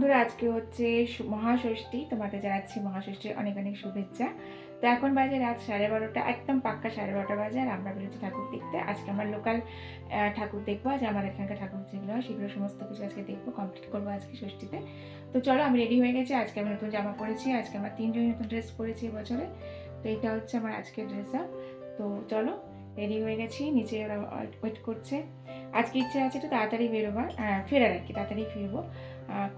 বন্ধুরা, আজকে হচ্ছে মহাষষ্ঠী। তোমাদের জানাচ্ছি মহাষষ্ঠীর অনেক অনেক শুভেচ্ছা। তো এখন বাজে রাত সাড়ে বারোটা, একদম পাক্কা সাড়ে বারোটা বাজে, আর আমরা বেরোচ্ছি ঠাকুর দেখতে। আজকে আমরা লোকাল ঠাকুর দেখব। আজ আমাদের এখানকার ঠাকুর যেগুলো হয় সেগুলো সমস্ত কিছু আজকে দেখব কমপ্লিট করব আজকে ষষ্ঠীতে। তো চলো, আমি রেডি হয়ে গেছি। আজকে আমি নতুন জামা পরেছি, আজকে আমরা তিনজন নতুন ড্রেস পরেছি এবছরে তো এটা হচ্ছে আমার আজকের ড্রেস আপ তো চলো রেডি হয়ে গেছি, নিচে ওরা ওয়েট করছে। আজকে ইচ্ছে আছে একটু তাড়াতাড়ি বেরোবার ফেরার আর কি, তাড়াতাড়ি ফিরবো।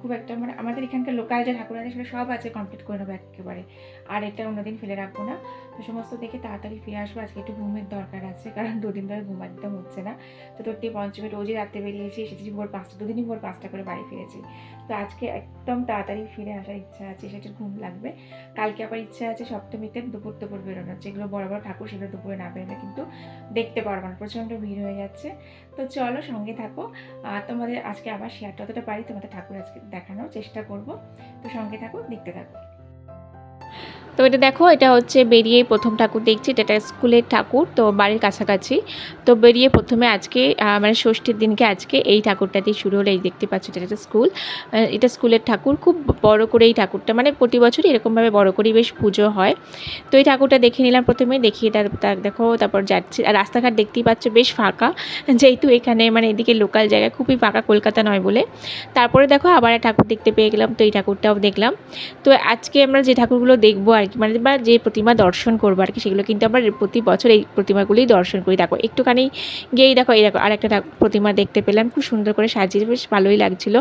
খুব একটা মানে আমাদের এখানকার লোকাল যে ঠাকুর আছে সেটা সব আছে কমপ্লিট করে নেব একেবারে। আর এটা অন্যদিন ফেলে রাখব না। তো সমস্ত দেখে তাড়াতাড়ি ফিরে আসব। আজকে একটু ঘুমের দরকার আছে, কারণ দুদিন ধরে ঘুম একদম হচ্ছে না। তো তোরটি পঞ্চমী রোজই রাত্রে বেরিয়েছি, এসেছি ভোর পাঁচটা, দুদিনই ভোর পাঁচটা করে বাড়ি ফিরেছি। তো আজকে একদম তাড়াতাড়ি ফিরে আসার ইচ্ছা আছে সেটার ঘুম লাগবে। কালকে আবার ইচ্ছা আছে সপ্তমীতে দুপুর দুপুর বেরোনোর, যেগুলো বড় বড় ঠাকুর সেগুলো দুপুরে না বেরোলে কিন্তু দেখতে পারব না, প্রচণ্ড ভিড় হয়ে যাচ্ছে। তো চলো সঙ্গে থাকো। আর তোমাদের আজকে আবার শেয়ার যতটা পারি তোমাদের ঠাকুর আজকে দেখানোর চেষ্টা করব। তো সঙ্গে থাকো, দেখতে থাকো। তো এটা দেখো, এটা হচ্ছে বেরিয়ে প্রথম ঠাকুর দেখছি, এটা একটা স্কুলের ঠাকুর, তো বাড়ির কাছাকাছি। তো বেরিয়ে প্রথমে আজকে মানে ষষ্ঠীর দিনকে আজকে এই ঠাকুরটা দিয়ে শুরু হলো। এই দেখতে পাচ্ছ, এটা একটা স্কুল। এটা স্কুলের ঠাকুর, খুব বড় করে এই ঠাকুরটা মানে প্রতি বছরই এরকমভাবে বড় করেই বেশ পুজো হয়। তো এই ঠাকুরটা দেখে নিলাম প্রথমে, দেখিয়ে তার দেখো, তারপর যাচ্ছি। আর রাস্তাঘাট দেখতেই পাচ্ছ, বেশ ফাঁকা, যেহেতু এখানে মানে এদিকে লোকাল জায়গায় খুবই ফাঁকা কলকাতা নয় বলে। তারপরে দেখো, আবার ঠাকুর দেখতে পেয়ে গেলাম, তো এই ঠাকুরটাও দেখলাম। তো আজকে আমরা যে ঠাকুরগুলো দেখব আর কি মানে বা যে প্রতিমা দর্শন করব আর কি, সেগুলো কিন্তু আমরা প্রতি বছর এই প্রতিমাগুলোই দর্শন করি। দেখো, একটুখানি গিয়েই দেখো, এই দেখো আর একটা প্রতিমা দেখতে পেলাম, খুব সুন্দর করে সাজিয়ে, বেশ ভালোই লাগছিল।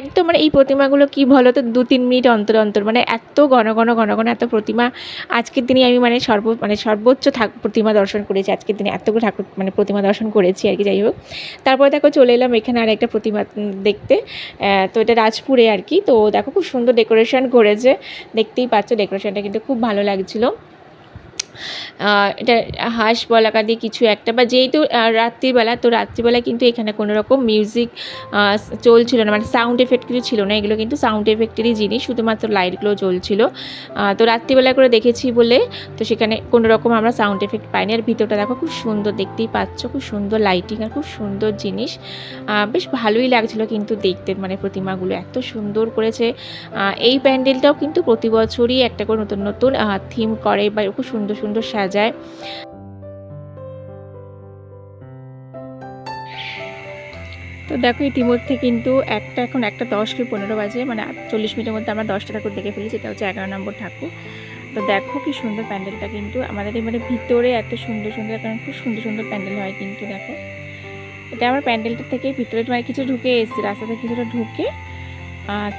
একদম মানে এই প্রতিমাগুলো কি বলো তো, দু তিন মিনিট অন্তর অন্তর মানে এত ঘন ঘন ঘন ঘন এত প্রতিমা, আজকের দিনে আমি মানে সর্ব মানে সর্বোচ্চ প্রতিমা দর্শন করেছি আজকের দিনে এতগুলো ঠাকুর মানে প্রতিমা দর্শন করেছি আর কি, যাই হোক। তারপরে দেখো চলে এলাম এখানে আর একটা প্রতিমা দেখতে তো এটা রাজপুরে আর কি, তো দেখো খুব সুন্দর ডেকোরেশন করেছে, দেখতেই পাচ্ছ ডেকোরেশনটা কিন্তু খুব ভালো লাগছিল। এটা হাঁস বলাকা দিয়ে কিছু একটা। বা যেহেতু রাত্রিবেলা তো রাত্রিবেলা কিন্তু এখানে কোনো রকম মিউজিক চলছিল না। মানে সাউন্ড এফেক্ট কিছু ছিল না। এগুলো কিন্তু সাউন্ড এফেক্টেরই জিনিস। শুধুমাত্র লাইটগুলো আহ, তো রাত্রিবেলা করে দেখেছি বলে তো সেখানে কোনো রকম আমরা সাউন্ড এফেক্ট পাইনি। আর ভিতরটা দেখো খুব সুন্দর দেখতেই পাচ্ছ। খুব সুন্দর লাইটিং আর খুব সুন্দর জিনিস। বেশ ভালোই লাগছিল কিন্তু দেখতে। মানে প্রতিমাগুলো এত সুন্দর করেছে। এই প্যান্ডেলটাও কিন্তু প্রতি বছরই একটা করে নতুন নতুন থিম করে বা খুব সুন্দর সুন্দর সাজায়। তো দেখো, ইতিমধ্যে কিন্তু একটা, এখন একটা দশ কি পনেরো বাজে মানে চল্লিশ মিনিটের মধ্যে আমরা দশটা ঠাকুর দেখে ফেলি যেটা হচ্ছে এগারো নম্বর ঠাকুর। তো দেখো কি সুন্দর প্যান্ডেলটা কিন্তু, আমাদের মানে ভিতরে এত সুন্দর সুন্দর, কারণ খুব সুন্দর সুন্দর প্যান্ডেল হয় কিন্তু দেখো। এটা আমার প্যান্ডেলটা থেকে ভিতরে মানে কিছু ঢুকে এসেছি, রাস্তাতে কিছুটা ঢুকে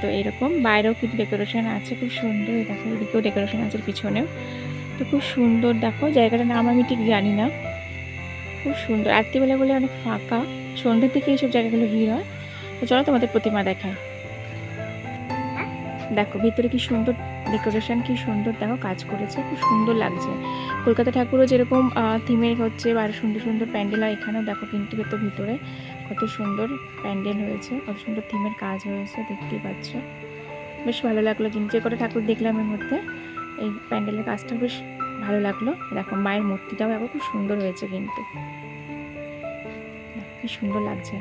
তো এরকম। বাইরেও কিন্তু ডেকোরেশন আছে, খুব সুন্দর। দেখো, এদিকেও ডেকোরেশন আছে পিছনেও। তো খুব সুন্দর, দেখো জায়গাটার নাম আমি ঠিক জানি না। খুব সুন্দর। রাত্রিবেলা বলে অনেক ফাঁকা। সন্ধ্যের দিকে এইসব জায়গাগুলো ভিড় হয়। তো চলো তোমাদের প্রতিমা দেখায় দেখো, ভিতরে কি সুন্দর ডেকোরেশন কি সুন্দর দেখো কাজ করেছে, খুব সুন্দর লাগছে। কলকাতা ঠাকুরও যেরকম থিমের হচ্ছে বা সুন্দর সুন্দর প্যান্ডেল হয় এখানেও। দেখো কিন্তু তো ভিতরে কত সুন্দর প্যান্ডেল হয়েছে। কত সুন্দর থিমের কাজ হয়েছে, দেখতেই পাচ্ছ। বেশ ভালো লাগল। যে কটা ঠাকুর দেখলাম এর মধ্যে এই প্যান্ডেলের কাজটা বেশ ভালো লাগল। দেখো মায়ের মূর্তিটাও এখন খুব সুন্দর হয়েছে কিন্তু। কি সুন্দর লাগছে।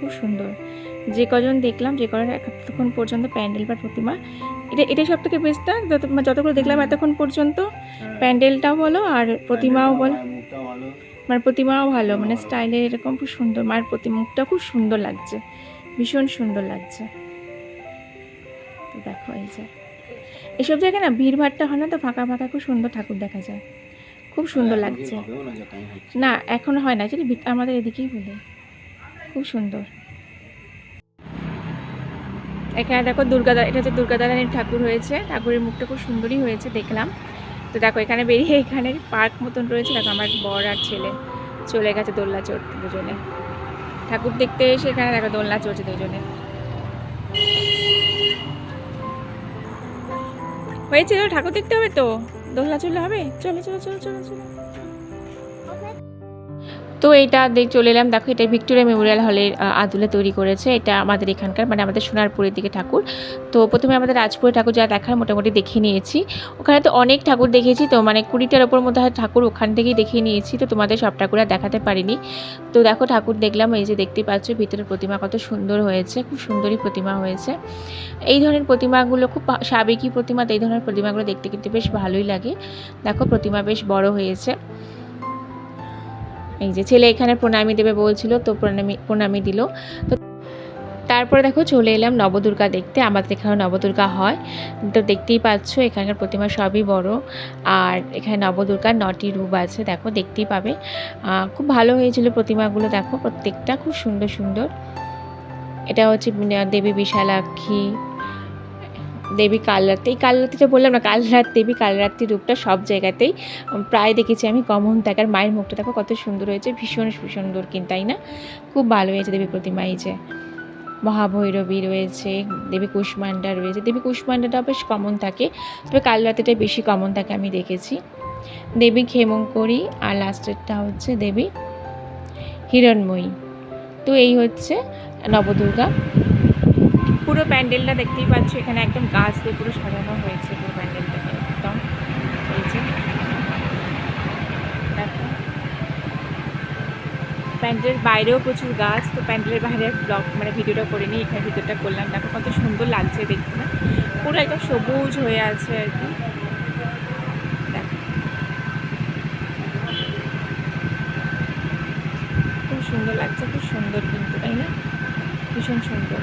খুব সুন্দর। যে কজন দেখলাম, যে কজন এতক্ষণ পর্যন্ত প্যান্ডেল বা প্রতিমা, এটা এটাই সব থেকে বেস্টটা যত মানে যতগুলো দেখলাম এতক্ষণ পর্যন্ত প্যান্ডেলটাও বলো আর প্রতিমাও বলো। মানে প্রতিমাও ভালো মানে স্টাইলের এরকম খুব সুন্দর, মায়ের প্রতি মুখটা খুব সুন্দর লাগছে। ভীষণ সুন্দর লাগছে। দেখো এই যে এসব জায়গায় না ভিড় ভাড়টা হয় না তো ফাঁকা ফাঁকা খুব সুন্দর ঠাকুর দেখা যায়। খুব সুন্দর লাগছে। না এখন হয় না যদি আমাদের এদিকেই বলে খুব সুন্দর। এখানে দেখো দুর্গাদা এটা হচ্ছে দুর্গাদারানীর ঠাকুর হয়েছে। ঠাকুরের মুখটা খুব সুন্দরই হয়েছে দেখলাম। তো দেখো এখানে বেরিয়ে এখানে পার্ক মতন রয়েছে। দেখো আমার বর আর ছেলে চলে গেছে দোলনা চড়তে দুজনে। ঠাকুর দেখতে এসে এখানে দেখো দোলনা চড়ছে দুজনে। হয়েছে তো ঠাকুর দেখতে হবে তো? দোলনা চললে হবে? চলো চলো চলো চলো চলো। তো দেখ, চলে এলাম। দেখো, এটা ভিক্টোরিয়া মেমোরিয়াল হলের আদলে তৈরি করেছে। এটা আমাদের এখানকার মানে আমাদের সোনারপুরের দিকে ঠাকুর। তো প্রথমে আমাদের রাজপুরের ঠাকুর যা দেখার, মোটামুটি দেখিয়ে নিয়েছি। ওখানে তো অনেক ঠাকুর দেখেছি তো মানে কুড়িটার ওপর হয় ঠাকুর ওখান থেকেই দেখিয়ে নিয়েছি। তো তোমাদের সব ঠাকুর আর দেখাতে পারিনি। তো দেখো, ঠাকুর দেখলাম, এই যে দেখতে পাচ্ছ ভিতরের প্রতিমা কত সুন্দর হয়েছে, খুব সুন্দরই প্রতিমা হয়েছে। এই ধরনের প্রতিমাগুলো খুব সাবেকি প্রতিমা, তো এই ধরনের প্রতিমাগুলো দেখতে কিন্তু বেশ ভালোই লাগে। দেখো, প্রতিমা বেশ বড় হয়েছে। এই যে ছেলে এখানে প্রণামী দেবে বলছিল, তো প্রণামী প্রণামী দিল। তো তারপরে দেখো চলে এলাম নবদুর্গা দেখতে, আমাদের এখানে নবদুর্গা হয়। তো দেখতেই পাচ্ছ এখানকার প্রতিমা সবই বড়। আর এখানে নবদুর্গার নটি রূপ আছে, দেখো দেখতেই পাবে। খুব ভালো হয়েছিল প্রতিমাগুলো, দেখো প্রত্যেকটা খুব সুন্দর সুন্দর। এটা হচ্ছে দেবী বিশালাক্ষী দেবী কালরাত্রি। এই কালরাত্রিটা বললাম না, কালরাত দেবী, কালরাত্রি রূপটা সব জায়গাতেই প্রায় দেখেছি আমি। কমন থাকার মায়ের মুখটা দেখো, কত সুন্দর হয়েছে, ভীষণ সুন্দর কিন্তু, তাই না? খুব ভালো হয়েছে দেবী প্রতিমা, এই যে। মহাভৈরবী রয়েছে, দেবী কুষ্মান্ডা রয়েছে। দেবী কুষ্মান্ডাটা বেশ কমন থাকে, তবে কাল রাতেটাই বেশি কমন থাকে আমি দেখেছি। দেবী ক্ষেমঙ্করী, আর লাস্টেরটা হচ্ছে দেবী হিরণময়ী। তো এই হচ্ছে নবদুর্গা। পুরো প্যান্ডেলটা দেখতেই পাচ্ছ, এখানে একদম গাছ দিয়ে পুরো সাজানো হয়েছে পুরো প্যান্ডেলটাকে একদম। এই প্যান্ডেলের বাইরেও প্রচুর গাছ, তো প্যান্ডেলের বাইরে ব্লগ মানে ভিডিওটা করে নিই এখানে ভিডিওটা করলাম। দেখো কত সুন্দর লাগছে দেখতে না? পুরো একদম সবুজ হয়ে আছে আর কি। খুব সুন্দর লাগছে, খুব সুন্দর কিন্তু, তাই না? ভীষণ সুন্দর।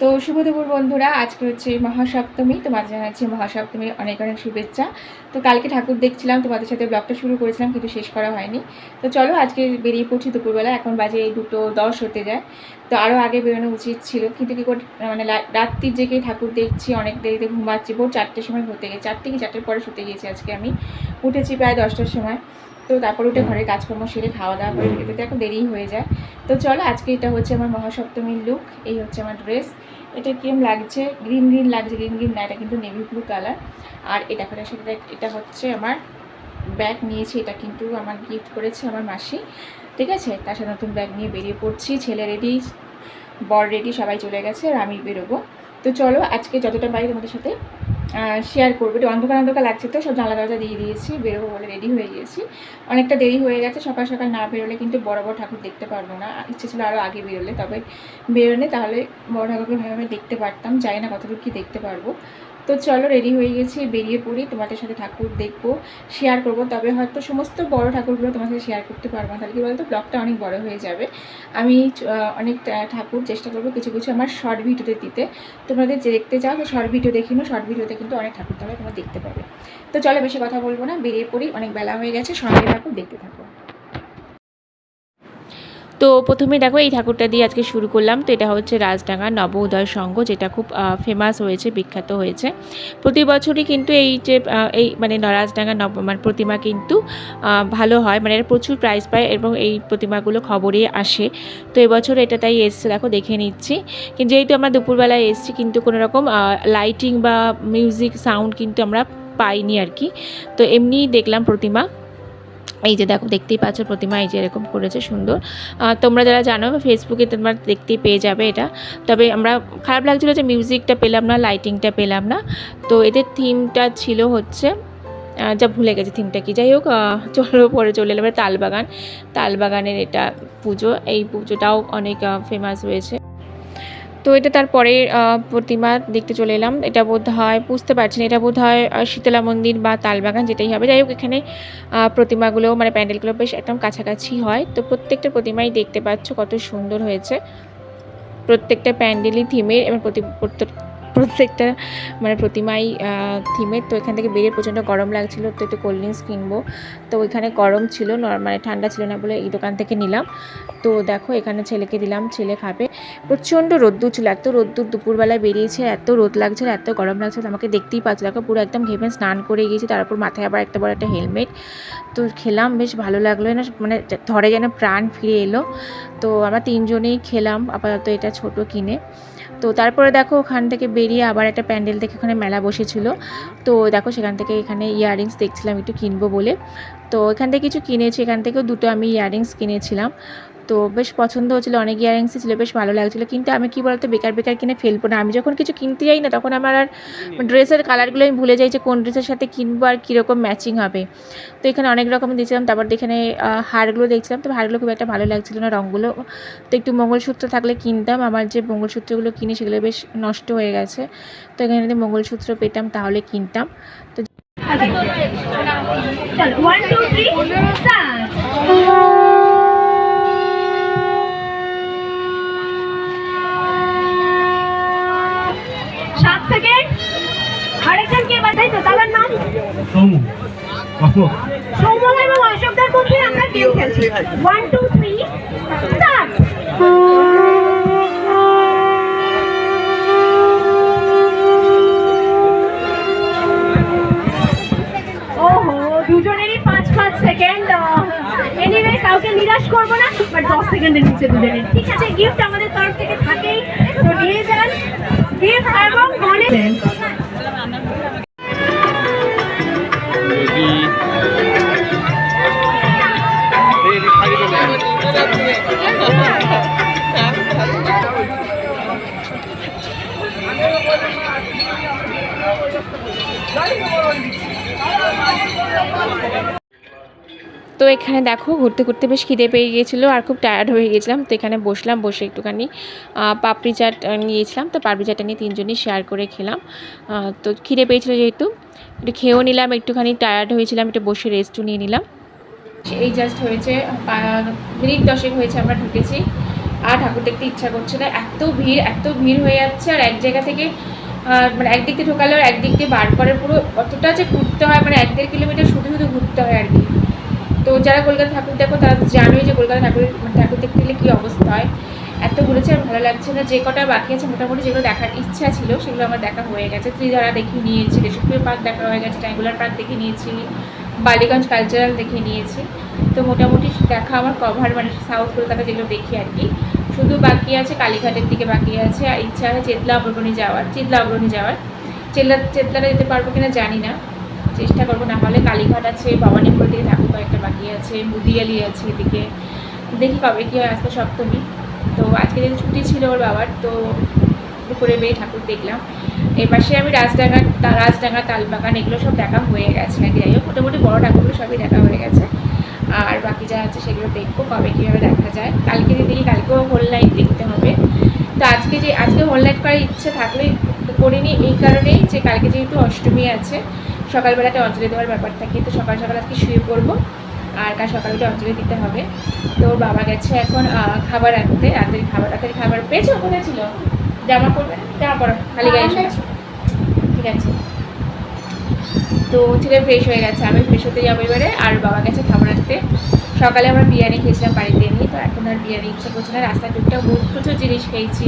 তো শুভ দুপুর বন্ধুরা, আজকে হচ্ছে মহাসপ্তমী, তোমাদের জানাচ্ছি মহাসপ্তমীর অনেক অনেক শুভেচ্ছা। তো কালকে ঠাকুর দেখছিলাম, তোমাদের সাথে ব্লগটা শুরু করেছিলাম, কিন্তু শেষ করা হয়নি। তো চলো আজকে বেরিয়ে পড়ছি দুপুরবেলা, এখন বাজে দুটো দশ হতে যায়। তো আরও আগে বেরোনো উচিত ছিল, কিন্তু কী করে মানে রাত্রির জেগে ঠাকুর দেখছি, অনেক দেরিতে ঘুমাচ্ছি, ভোর চারটের সময় হতে গেছে, চারটে কি চারটের পরে শুতে গিয়েছি আজকে আমি। উঠেছি প্রায় দশটার সময়। তো তারপর উঠে ঘরের কাজকর্ম সেরে খাওয়া দাওয়া করে বেরোতে এখন দেরি হয়ে যায়। তো চলো আজকে এটা হচ্ছে আমার মহাসপ্তমীর লুক এই হচ্ছে আমার ড্রেস এটা কিরম লাগছে? গ্রিন গ্রিন লাগছে গ্রিন গ্রিন না এটা কিন্তু নেভি ব্লু কালার আর এটা করে সাথে এটা হচ্ছে আমার ব্যাগ নিয়েছি এটা কিন্তু আমার গিফট করেছে আমার মাসি। ঠিক আছে? তার সাথে নতুন ব্যাগ নিয়ে বেরিয়ে পড়ছি ছেলে রেডি বর রেডি সবাই চলে গেছে আর আমি বেরোবো। তো চলো আজকে যতটা পারি তোমাদের সাথে শেয়ার করব। একটু অন্ধকার অন্ধকার লাগছে তো, সব জানলা দরজা দিয়ে দিয়েছি, বেরোবো বলে রেডি হয়ে গিয়েছি। অনেকটা দেরি হয়ে গেছে, সকাল সকাল না বেরোলে কিন্তু বড় বড় ঠাকুর দেখতে পারব না। ইচ্ছে ছিল আরও আগে বেরোলে, তবে বেরোলে তাহলে বড় ঠাকুরকে ভাবে দেখতে পারতাম। জানি না কতটুকু কি দেখতে পারব। তো চলো রেডি হয়ে গেছি, বেরিয়ে পড়ি, তোমাদের সাথে ঠাকুর দেখব শেয়ার করব, তবে হয়তো সমস্ত বড় ঠাকুরগুলো তোমার সাথে শেয়ার করতে পারব না। তাহলে কি বলতো ব্লগটা অনেক বড় হয়ে যাবে। আমি অনেক ঠাকুর চেষ্টা করব কিছু কিছু আমার শর্ট ভিডিওতে দিতে। তোমাদের যে দেখতে চাও, তো শর্ট ভিডিও দেখি না শর্ট ভিডিওতে কিন্তু অনেক ঠাকুর তাহলে তোমরা দেখতে পাবে। তো চলো বেশি কথা বলব না, বেরিয়ে পড়ি, অনেক বেলা হয়ে গেছে, সঙ্গে ঠাকুর দেখতে থাকো। তো প্রথমে দেখো এই ঠাকুরটা দিয়ে আজকে শুরু করলাম। তো এটা হচ্ছে রাজডাঙ্গা নব উদয় সংঘ, যেটা খুব ফেমাস হয়েছে, বিখ্যাত হয়েছে। প্রতি বছরই কিন্তু এই যে এই মানে রাজডাঙ্গা নব মানে প্রতিমা কিন্তু ভালো হয়। মানে প্রচুর প্রাইজ পায় এবং এই প্রতিমাগুলো খবরে আসে। তো এবছর এটা তাই এসছে, দেখো, দেখে নিচ্ছি। কিন্তু যেহেতু আমরা দুপুরবেলায় এসেছি, কিন্তু কোনো রকম লাইটিং বা মিউজিক সাউন্ড কিন্তু আমরা পাইনি আর কি। তো এমনিই দেখলাম প্রতিমা। এই যে দেখো, দেখতেই পাচ্ছ প্রতিমা, এই যে এরকম করেছে, সুন্দর। তোমরা যারা জানো ফেসবুকে তোমরা দেখতেই পেয়ে যাবে এটা। তবে আমরা, খারাপ লাগছিল যে মিউজিকটা পেলাম না লাইটিংটা পেলাম না। তো এদের থিমটা ছিল হচ্ছে যা ভুলে গেছে থিমটা কি। যাই হোক চলো, পরে চলে এলাম। তালবাগান। তালবাগানের এটা পুজো, এই পুজোটাও অনেক ফেমাস হয়েছে। তো এটা তারপরে প্রতিমা দেখতে চলে এলাম। এটা বোধ হয় বুঝতে পারছেন, এটা বোধ হয় শীতলা মন্দির বা তালবাগান যেটাই হবে। যাই হোক, এখানে প্রতিমাগুলো মানে প্যান্ডেলগুলো বেশ একদম কাছাকাছি হয়। তো প্রত্যেকটা প্রতিমাই দেখতে পাচ্ছ কত সুন্দর হয়েছে। প্রত্যেকটা প্যান্ডেলই থিমের এবং প্রতি প্রত্যেকটা মানে প্রতিমাই থিমের তো এখান থেকে বেরিয়ে প্রচণ্ড গরম লাগছিল, তো একটু কোল্ড ড্রিঙ্কস কিনবো। তো ওইখানে গরম ছিল মানে ঠান্ডা ছিল না বলে এই দোকান থেকে নিলাম। তো দেখো, এখানে ছেলেকে দিলাম, ছেলে খাবে। প্রচণ্ড রোদ্দুর ছিল, এত রোদ্দুর দুপুরবেলায় বেরিয়েছে, এত রোদ লাগছিল এত গরম লাগছে আমাকে দেখতেই পাচ্ছ, দেখো পুরো একদম ঘেমে স্নান করে গিয়েছি তারপর মাথায় আবার একটা বড় একটা হেলমেট। তো খেলাম, বেশ ভালো লাগল, না মানে ধরে যেন প্রাণ ফিরে এলো। তো আমরা তিনজনেই খেলাম, আপাতত এটা ছোট কিনে। তো তারপরে দেখো ওখান থেকে বেরিয়ে আবার একটা প্যান্ডেল থেকে ওখানে মেলা বসেছিল। তো দেখো সেখান থেকে এখানে ইয়াররিংস দেখছিলাম একটু কিনবো বলে। তো এখান থেকে কিছু কিনেছি, এখান থেকেও দুটো আমি ইয়াররিংস কিনেছিলাম। তো বেশ পছন্দ হচ্ছিল অনেক ইয়াররিংসই ছিল বেশ ভালো লাগছিল। কিন্তু আমি কি বলতো বেকার বেকার কিনে ফেলব না। আমি যখন কিছু কিনতে যাই না তখন আমার আর ড্রেসের কালারগুলো আমি ভুলে যাই যে কোন ড্রেসের সাথে কিনবো আর কীরকম ম্যাচিং হবে। তো এখানে অনেক রকম দিয়েছিলাম তারপর এখানে হারগুলো দেখছিলাম। তো হারগুলো খুব একটা ভালো লাগছিল না রঙগুলো। তো একটু মঙ্গলসূত্র থাকলে কিনতাম। আমার যে মঙ্গলসূত্রগুলো কিনে সেগুলো বেশ নষ্ট হয়ে গেছে। তো এখানে যদি মঙ্গলসূত্র পেতাম তাহলে কিনতাম। চলো ওয়ান টু থ্রি স্টার্ট সাত সেকেন্ড আরেকজন কে বাজাই তো তাদের নাম? সৌমু। অশোক। সৌমলা এবং অশোকদার মধ্যে আমরা গেম খেলছি? ওয়ান টু থ্রি স্টার্ট ওহো দুজনেরই পাঁচ পাঁচ সেকেন্ড এনিওয়ে কাউকে নিরাশ করব না বাট দশ সেকেন্ডের নিচে দুজনের। ঠিক আছে গিফট আমাদের তরফ থেকে থাকেই। তো নিয়ে যান। গিফট এবং মনে এখানে দেখো, ঘুরতে ঘুরতে বেশ খিদে পেয়ে গিয়েছিল আর খুব টায়ার্ড হয়ে গেছিলাম তো এখানে বসলাম, বসে একটুখানি পাপড়ি চাট নিয়েছিলাম। তো পাপড়ি চাটটা নিয়ে তিনজনই শেয়ার করে খেলাম। তো খিদে পেয়েছিলো যেহেতু, একটু খেয়েও নিলাম, একটুখানি টায়ার্ড হয়েছিলাম, একটু বসে রেস্টও নিয়ে নিলাম। এই জাস্ট হয়েছে মিনিট দশেক হয়েছে আমরা ঢুকেছি। আর ঠাকুর দেখতে ইচ্ছা করছে না, এত ভিড় এত ভিড় হয়ে যাচ্ছে আর এক জায়গা থেকে মানে একদিক দিয়ে ঢোকালে আর একদিক দিয়ে বার করে, পুরো অতটা যে ঘুরতে হয় মানে এক দেড় কিলোমিটার শুধু শুধু ঘুরতে হয় আর কি। তো যারা কলকাতা ঠাকুর, দেখো তারা জানোই যে কলকাতা ঠাকুর ঠাকুর দেখতে গেলে কী অবস্থা হয়। এত ঘুরেছে আর ভালো লাগছে না। যে কটা বাকি আছে, মোটামুটি যেগুলো দেখার ইচ্ছা ছিল, সেগুলো আমার দেখা হয়ে গেছে। ত্রিধারা দেখে নিয়েছি, দেশপ্রিয় পার্ক দেখা হয়ে গেছে ট্রাঙ্গুলার পার্ক দেখে নিয়েছি, বালিগঞ্জ কালচারাল দেখে নিয়েছি। তো মোটামুটি দেখা আমার কভার মানে সাউথ কলকাতা যেগুলো দেখি আর কি। শুধু বাকি আছে, কালীঘাটের দিকে বাকি আছে। আর ইচ্ছা আছে চেতলা অগ্রণী যাওয়ার চেতলা অগ্রণী যাওয়ার। চেতলা, চেতলাটা যেতে পারব কিনা জানি না। চেষ্টা করব, না হলে কালীঘাট আছে, ভবানীপুর দিকে ঠাকুর কয়েকটা বাকি আছে মুদিয়ালি আছে এদিকে। দেখি কবে কী হয়, আজকে সপ্তমী। তো আজকে যেহেতু ছুটি ছিল ওর বাবার, তো দুপুরে বেয়ে ঠাকুর দেখলাম। এর পাশে আমি রাজডাঙ্গা রাজডাঙ্গা, তালবাগান এগুলো সব দেখা হয়ে গেছে আর যাই হোক, মোটামুটি বড় ঠাকুরগুলো সবই দেখা হয়ে গেছে। আর বাকি যা আছে সেগুলো দেখব, কবে কীভাবে দেখা যায়। কালকে দেখি, কালকেও হোল নাইট দেখতে হবে। তো আজকে যে, আজকে হোল নাইট করার ইচ্ছে থাকলে করিনি এই কারণেই যে কালকে যেহেতু অষ্টমী আছে সকালবেলাতে অঞ্জলি দেওয়ার ব্যাপার থাকে তো সকাল সকাল আজকে শুয়ে পড়ব। আর কাল সকালে অঞ্জলি দিতে হবে। তো বাবা গেছে এখন খাবার আনতে। রাতের খাবার রাতের খাবার পেয়েছ? কোথায় ছিল? জামা পরবে না? জামা পরো খালি গায়ে শুয়ে ঠিক আছে। তো ছেলে ফ্রেশ হয়ে গেছে। আমি ফ্রেশ হতে যাব এবারে। আর বাবা গেছে খাবার আনতে। সকালে আমরা বিরিয়ানি খেয়েছিলাম বাড়িতে নিয়ে তো এখন আর বিরিয়ানি ইচ্ছা করছে না। রাস্তায় টুকটাক বহুত প্রচুর জিনিস খেয়েছি।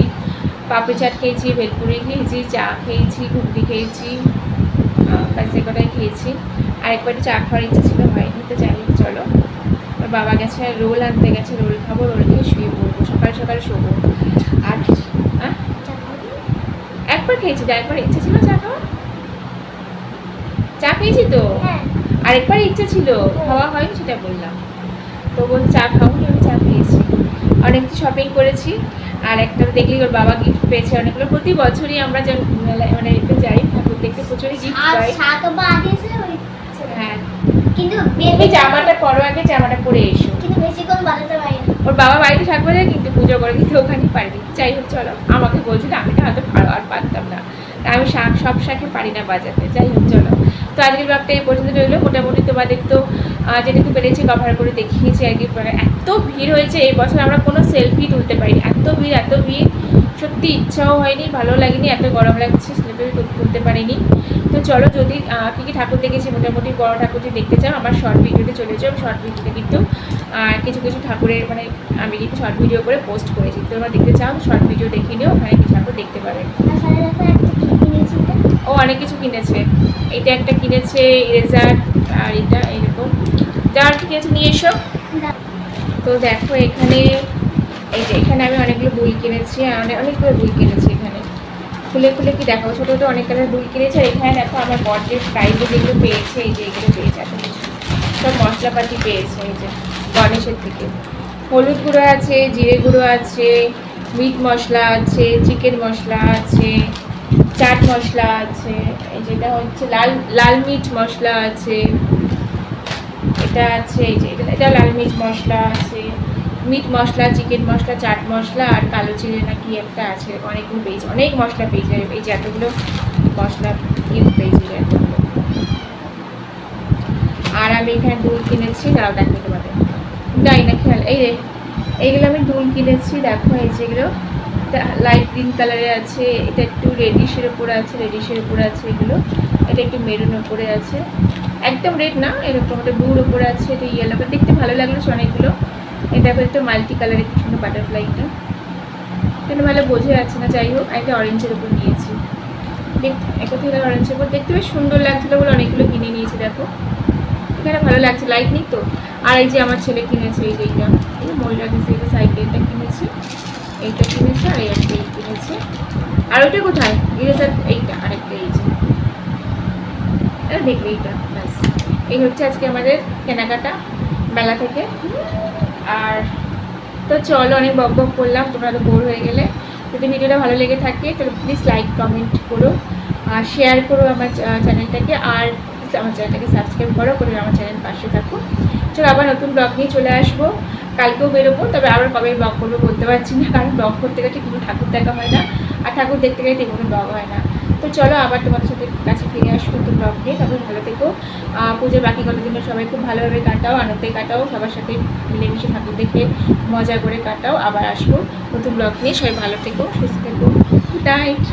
পাপড়ি চাট খেয়েছি ভেলপুরি খেয়েছি চা খেয়েছি ঘুগনি খেয়েছি। ব্যাস কটাই খেয়েছি। আর একবার চা খাওয়ার ইচ্ছে ছিল হয়নি তো জানি চলো। ওর বাবা গেছে রোল আনতে গেছে রোল খাব রোল খেয়ে শুয়ে পড়ব সকাল সকাল শোবো। আর হ্যাঁ? একবার খেয়েছি তো একবার ইচ্ছে ছিল চা খাওয়া চা খেয়েছি তো? আরেকবার ইচ্ছে ছিল খাওয়া হয়নি সেটা বললাম। তো বল চা খাওনি আমি চা খেয়েছি। অনেক কিছু শপিং করেছি আর একটা দেখলি ওর বাবা গিফট পেয়েছে অনেকগুলো। প্রতি বছরই আমরা মানে যাই ঠাকুর দেখতে গিফট পাই। হ্যাঁ। কিন্তু তুমি জামাটা পরো আগে জামাটা পরে এসো। কিন্তু বেশিক্ষণ বাজাতে পারি ওর বাবা বাড়িতে থাকবে না কিন্তু পুজো করে কিন্তু ওখানে পারিনি। যাই হোক চলো। আমাকে বলছিল আমি তো হয়তো পারো আর পারতাম না। আমি শাক সব শাকে পারি না বাজাতে। যাই হোক চলো। তো আজকের ব্লগটা এই পর্যন্ত রইল। মোটামুটি তোমাদের তো যেটুকু পেরেছি কভার করে দেখিয়েছি আর কি এত ভিড় হয়েছে এই বছর আমরা কোনো সেলফি তুলতে পারিনি। এত ভিড় এত ভিড়। সত্যি ইচ্ছাও হয়নি, ভালো লাগেনি, এত গরম লাগছে সেলফি তুলতে পারিনি। তো চলো যদি কী কী ঠাকুর দেখেছি, মোটামুটি বড় ঠাকুর যদি দেখতে চাও, আমার শর্ট ভিডিওতে চলে যাও শর্ট ভিডিওতে কিন্তু কিছু কিছু ঠাকুরের মানে আমি কিন্তু শর্ট ভিডিও করে পোস্ট করেছি। তোমরা দেখতে চাও শর্ট ভিডিও দেখে নিও, ওখানে কিছু ঠাকুর দেখতে পাবে। কি তো? ও, অনেক কিছু কিনেছে। এটা একটা কিনেছে ইরেজার আর এটা এরকম। যা আর কি কিনেছে, নিয়ে এসো। তো দেখো এখানে এখানে আমি অনেকগুলো বই কিনেছি অনেক অনেকগুলো বই কিনেছি এখানে। খুলে খুলে কি দেখাবো? ছোটো ছোটো অনেক কালার দুল কিনেছে, আর এখানে দেখো আমার বর্ডের প্রাইজে যেগুলো পেয়েছে, এই যে এগুলো পেয়েছে, এত সব মশলাপাতি পেয়েছে, এই যে গণেশের থেকে। হলুদ গুঁড়ো আছে, জিরে গুঁড়ো আছে, মিট মশলা আছে, চিকেন মশলা আছে, চাট মশলা আছে, এই যেটা হচ্ছে লাল লাল মিট মশলা আছে, এটা আছে, এই যে এটা লাল মিট মশলা আছে। মিট মশলা, চিকেন মশলা, চাট মশলা আর কালো চিড়ে না কি একটা আছে? অনেকগুলো পেয়েছে, অনেক মশলা পেয়েছে। এই যে এতগুলো মশলা কিন্তু পেয়েছি আর আমি এখানে দুল কিনেছি, দাঁড়াও দেখো তোমাদের। যাই না, খেয়াল, এই রে এইগুলো আমি দুল কিনেছি, দেখো এই যেগুলো লাইট গ্রিন কালারের আছে, এটা একটু রেডিশের উপরে আছে রেডিশের উপরে আছে এগুলো। এটা একটু মেরুন উপরে আছে। একদম রেড না, এরকম একটা ব্লুর উপরে আছে, এটা ইয়েলো দেখতে ভালো লাগল অনেকগুলো। এটা একটু মাল্টি কালারের কি সুন্দর বাটারফ্লাইটা এখানে ভালো বোঝা যাচ্ছে না, যাই হোক একটা অরেঞ্জের উপর নিয়েছি। একটা অরেঞ্জের উপর। দেখতে বেশ সুন্দর লাগছিল বলে অনেকগুলো কিনে নিয়েছি, দেখো। এখানে ভালো লাগছে লাইট নেই তো। আর এই যে আমার ছেলে কিনেছে, এই যে এইটা। এই মহিলা দিয়েছে এইটা সাইকেলটা কিনেছে, এইটা কিনেছে, আর এই একটা এই কিনেছে। আর ওইটা কোথায়? ইরেজার এইটা, আরেকটা এই যে। এটা দেখবে এইটা, ব্যাস। এই হচ্ছে আজকে আমাদের কেনাকাটা বেলা থেকে। আর তো চলো, অনেক বক বক করলাম, তোমরা তো বোর হয়ে গেলে। যদি ভিডিওটা ভালো লেগে থাকে, তাহলে প্লিজ লাইক কমেন্ট করো, আর শেয়ার করো আমার চ্যানেলটাকে আর আমার চ্যানেলটাকে সাবস্ক্রাইব করো, করে আমার চ্যানেল পাশে থাকো। চলো, আবার নতুন ব্লগ নিয়ে চলে আসব। কালকেও বেরোবো, তবে আবার কবে ব্লগ করব বলতে পারছি না, কারণ ব্লগ করতে গেলে কোনো ঠাকুর দেখা হয় না, আর ঠাকুর দেখতে গেলে কোনো ব্লগ হয় না। তো চলো আবার তোমাদের সাথে কাছে ফিরে আসব তো ব্লগ নিয়ে তবে ভালো থেকো। পুজোর বাকি কটা দিনে সবাই খুব ভালোভাবে কাটাও, আনন্দে কাটাও, সবার সাথে মিলেমিশে ঠাকুর দেখে মজা করে কাটাও। আবার আসব নতুন ব্লগ নিয়ে। সবাই ভালো থেকো, সুস্থ থেকো। নাইট